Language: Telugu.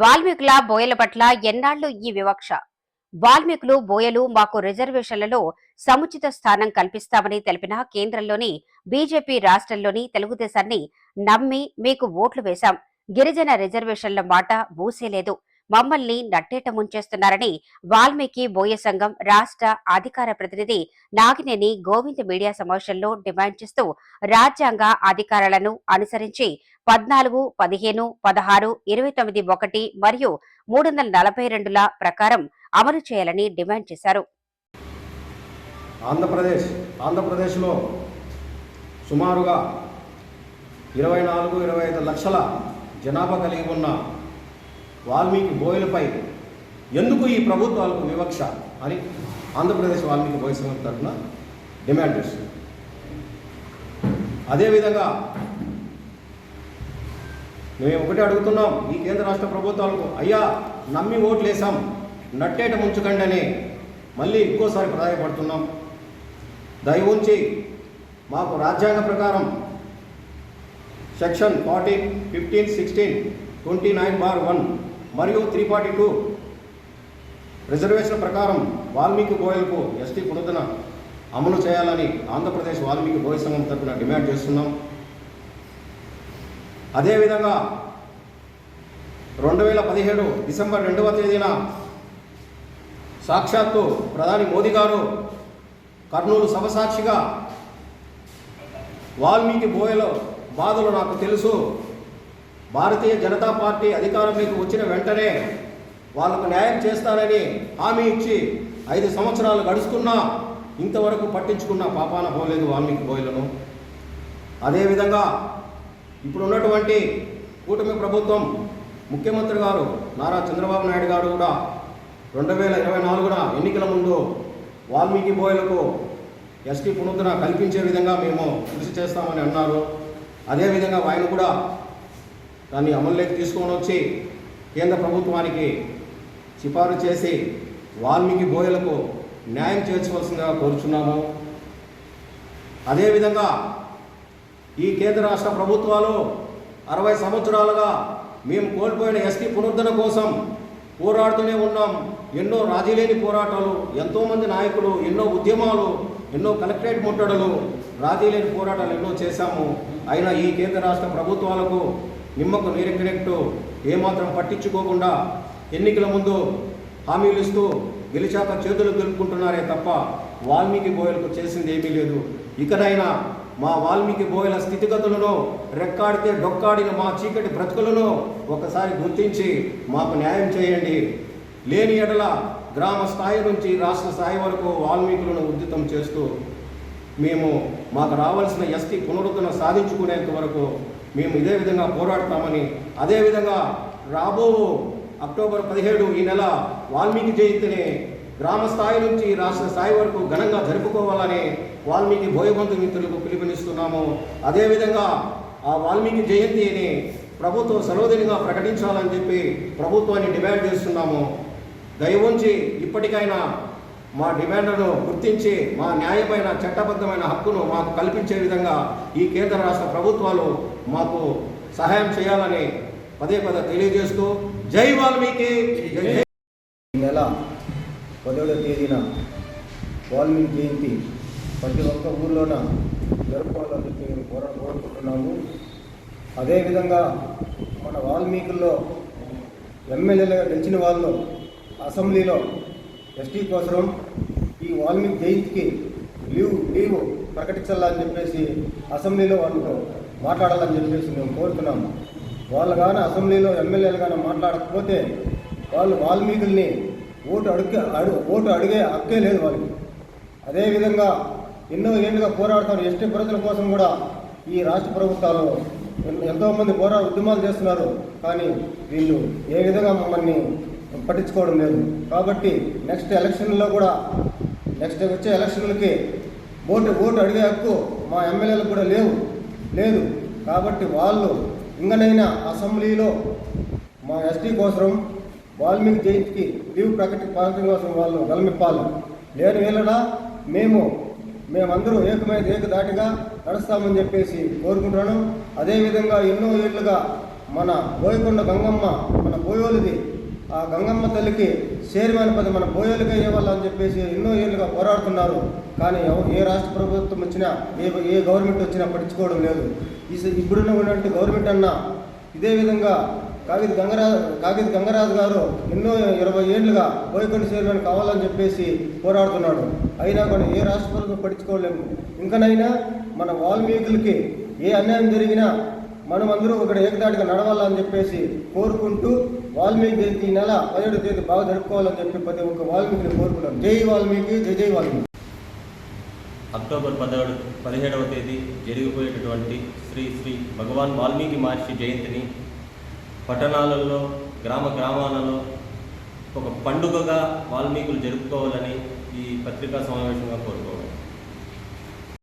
వాల్మీకుల బోయల పట్ల ఎన్నాళ్ళు ఈ వివక్ష? వాల్మీకులు బోయలు మాకు రిజర్వేషన్లలో సముచిత స్థానం కల్పిస్తామని తెలిపిన కేంద్రంలోని బీజేపీ రాష్ట్రంలోని తెలుగుదేశాన్ని నమ్మి మీకు ఓట్లు వేశాం. గిరిజన రిజర్వేషన్ల మాట బూసేలేదు మమ్మల్ని నట్టేట ముంచేస్తున్నారని వాల్మీకి బోయ సంఘం రాష్ట్ర అధికార ప్రతినిధి నాగినేని గోవింద్ మీడియా సమావేశంలో డిమాండ్ చేస్తూ రాజ్యాంగ అధికారాలను అనుసరించి పద్నాలుగు పదిహేను పదహారు ఇరవై తొమ్మిది ఒకటి మరియు మూడు వందల నలభై రెండుల ప్రకారం అమలు చేయాలని డిమాండ్ చేశారు. ఆంధ్రప్రదేశ్ ఆంధ్రప్రదేశ్లో సుమారుగా ఇరవై నాలుగు ఇరవై ఐదు లక్షల జనాభా కలిగి ఉన్న వాల్మీకి బోయలపై ఎందుకు ఈ ప్రభుత్వాలకు వివక్ష అని ఆంధ్రప్రదేశ్ వాల్మీకి బోయ సంఘం తరఫున డిమాండ్ చేస్తుంది. అదేవిధంగా మేము ఒకటే అడుగుతున్నాం ఈ కేంద్ర రాష్ట్ర ప్రభుత్వాలకు అయ్యా నమ్మి ఓట్లు వేసాం నట్టేట ముంచకండి అని మళ్ళీ ఇంకోసారి ప్రాధాయపడుతున్నాం దయ ఉంచి మాకు రాజ్యాంగ ప్రకారం section forty fifteen sixteen twenty nine bar one మరియు త్రీ ఫార్టీ టూ రిజర్వేషన్ ప్రకారం వాల్మీకి బోయలకు ఎస్టీ పునరుద్ధరణ అమలు చేయాలని ఆంధ్రప్రదేశ్ వాల్మీకి బోయ సంఘం తరఫున డిమాండ్ చేస్తున్నాం. అదేవిధంగా రెండు వేల పదిహేడు డిసెంబర్ రెండవ తేదీన సాక్షాత్తు ప్రధాని మోదీ గారు కర్నూలు సభ సాక్షిగా వాల్మీకి బోయలో బాధలు నాకు తెలుసు. భారతీయ జనతా పార్టీ అధికారంలోకి వచ్చిన వెంటనే వాళ్ళకు న్యాయం చేస్తానని హామీ ఇచ్చి ఐదు సంవత్సరాలు గడుస్తున్నా ఇంతవరకు పట్టించుకున్న పాపాన పోలేదు వాల్మీకి బోయలను అదేవిధంగా ఇప్పుడు ఉన్నటువంటి కూటమి ప్రభుత్వం ముఖ్యమంత్రి గారు నారా చంద్రబాబు నాయుడు గారు కూడా రెండు వేల ఇరవై నాలుగున ఎన్నికల ముందు వాల్మీకి బోయలకు ఎస్టీ పునరుద్ధరణ కల్పించే విధంగా మేము కృషి చేస్తామని అన్నారు. అదేవిధంగా ఆయన కూడా దాన్ని అమలులోకి తీసుకొని వచ్చి కేంద్ర ప్రభుత్వానికి సిఫారసు చేసి వాల్మీకి బోయలకు న్యాయం చేర్చవలసిందిగా కోరుచున్నాము. అదేవిధంగా ఈ కేంద్ర రాష్ట్ర ప్రభుత్వాలు అరవై సంవత్సరాలుగా మేము కోల్పోయిన ఎస్టీ పునరుద్ధరణ కోసం పోరాడుతూనే ఉన్నాం. ఎన్నో రాజీలేని పోరాటాలు ఎంతోమంది నాయకులు ఎన్నో ఉద్యమాలు ఎన్నో కలెక్టరేట్ ముట్టడలు రాజీలేని పోరాటాలు ఎన్నో చేశాము. అయినా ఈ కేంద్ర రాష్ట్ర ప్రభుత్వాలకు నిమ్మకు నీరెక్కినట్టు ఏమాత్రం పట్టించుకోకుండా ఎన్నికల ముందు హామీలు ఇస్తూ గెలిచాక చేతులు గెలుపుకుంటున్నారే తప్ప వాల్మీకి బోయలకు చేసింది ఏమీ లేదు. ఇకనైనా మా వాల్మీకి బోయల స్థితిగతులను రెక్కాడితే డొక్కాడిన మా చీకటి బ్రతుకులను ఒకసారి గుర్తించి మాకు న్యాయం చేయండి. లేని ఎడల గ్రామ స్థాయి నుంచి రాష్ట్ర స్థాయి వరకు వాల్మీకులను ఉద్యతం చేస్తూ మేము మాకు రావాల్సిన ఎస్టీ పునరుద్ధరణ సాధించుకునేంత వరకు మేము ఇదే విధంగా పోరాడతామని అదేవిధంగా రాబో అక్టోబర్ పదిహేడు ఈ నెల వాల్మీకి జయంతిని గ్రామ స్థాయి నుంచి రాష్ట్ర స్థాయి వరకు ఘనంగా జరుపుకోవాలని వాల్మీకి భోయబంధు మిత్రులకు పిలుపునిస్తున్నాము. అదేవిధంగా ఆ వాల్మీకి జయంతిని ప్రభుత్వం సర్వదినంగా ప్రకటించాలని చెప్పి ప్రభుత్వాన్ని డిమాండ్ చేస్తున్నాము. దయవుంచి ఇప్పటికైనా మా డిమాండ్లను గుర్తించి మా న్యాయమైన చట్టబద్ధమైన హక్కును మాకు కల్పించే విధంగా ఈ కేంద్ర రాష్ట్ర ప్రభుత్వాలు మాకు సహాయం చేయాలని పదే పదే తెలియజేస్తూ జై వాల్మీకి! ఈ నెల పదవ తేదీన వాల్మీకి జయంతి. ప్రతి ఒక్క ఊర్లోన జరుపుకోవాలని చెప్పి మేము కోర కోరుకుంటున్నాము. అదేవిధంగా మన వాల్మీకుల్లో ఎమ్మెల్యేలుగా గెలిచిన వాళ్ళు అసెంబ్లీలో ఎస్టీ కోసం ఈ వాల్మీకి జయంతికి లీవ్ లీవ్ ప్రకటించాలని చెప్పేసి అసెంబ్లీలో వాళ్ళతో మాట్లాడాలని చెప్పేసి మేము కోరుతున్నాము. వాళ్ళు కానీ అసెంబ్లీలో ఎమ్మెల్యేలు కానీ మాట్లాడకపోతే వాళ్ళు వాల్మీకుల్ని ఓటు అడిగే అడు ఓటు అడిగే హక్కే లేదు వాళ్ళకి. అదేవిధంగా ఎన్నో ఏళ్ళుగా పోరాడుతున్న ఎస్టీ ప్రజల కోసం కూడా ఈ రాష్ట్ర ప్రభుత్వాలు ఎంతోమంది పోరా ఉద్యమాలు చేస్తున్నారు. కానీ వీళ్ళు ఏ విధంగా మమ్మల్ని పట్టించుకోవడం లేదు. కాబట్టి నెక్స్ట్ ఎలక్షన్లో కూడా నెక్స్ట్ వచ్చే ఎలక్షన్లకి ఓటు ఓటు అడిగే హక్కు మా ఎమ్మెల్యేలకు కూడా లేవు. లేదు. కాబట్టి వాళ్ళు ఇంకనైనా అసెంబ్లీలో మా ఎస్టీ కోసం వాల్మీకి జయంతికి లీవ్ ప్రకటి ప్రకటన కోసం వాళ్ళు గలమిప్పాలి. లేని వేళ మేము మేమందరూ ఏకమైన ఏకదాటిగా నడుస్తామని చెప్పేసి కోరుకుంటున్నాను. అదేవిధంగా ఎన్నో ఏళ్ళుగా మన బోయకొండ గంగమ్మ మన బోయోలిది ఆ గంగమ్మ తల్లికి చైర్మన్ పది మన బోయోలుగా ఇవ్వాలని చెప్పేసి ఎన్నో ఏళ్ళుగా పోరాడుతున్నారు. కానీ ఏ రాష్ట్ర ప్రభుత్వం వచ్చినా ఏ ఏ గవర్నమెంట్ వచ్చినా పట్టించుకోవడం లేదు. ఇప్పుడున్న ఉన్నటువంటి గవర్నమెంట్ అన్న ఇదే విధంగా కాగిత గంగరాజు కాగిత గంగరాజు గారు ఎన్నో ఇరవై ఏళ్ళుగా బోయకొండ చైర్మన్ కావాలని చెప్పేసి పోరాడుతున్నాడు. అయినా కూడా ఏ రాష్ట్ర ప్రభుత్వం పట్టించుకోలేము. ఇంకనైనా మన వాల్మీకులకి ఏ అన్యాయం జరిగినా మనమందరూ అందరూ ఇక్కడ ఏకదాటిగా నడవాలని చెప్పేసి కోరుకుంటూ వాల్మీకి జయంతి ఈ నెల పదిహేడు తేదీ బాగా జరుపుకోవాలని చెప్పి ప్రతి ఒక్క వాల్మీకిని కోరుకుంటాం జై వాల్మీకి జై జై వాల్మీకి. అక్టోబర్ పదహేడు పదిహేడవ తేదీ జరిగిపోయేటటువంటి శ్రీ శ్రీ భగవాన్ వాల్మీకి మహర్షి జయంతిని పట్టణాలలో గ్రామ గ్రామాలలో ఒక పండుగగా వాల్మీకులు జరుపుకోవాలని ఈ పత్రికా సమావేశంగా కోరుకోవాలి.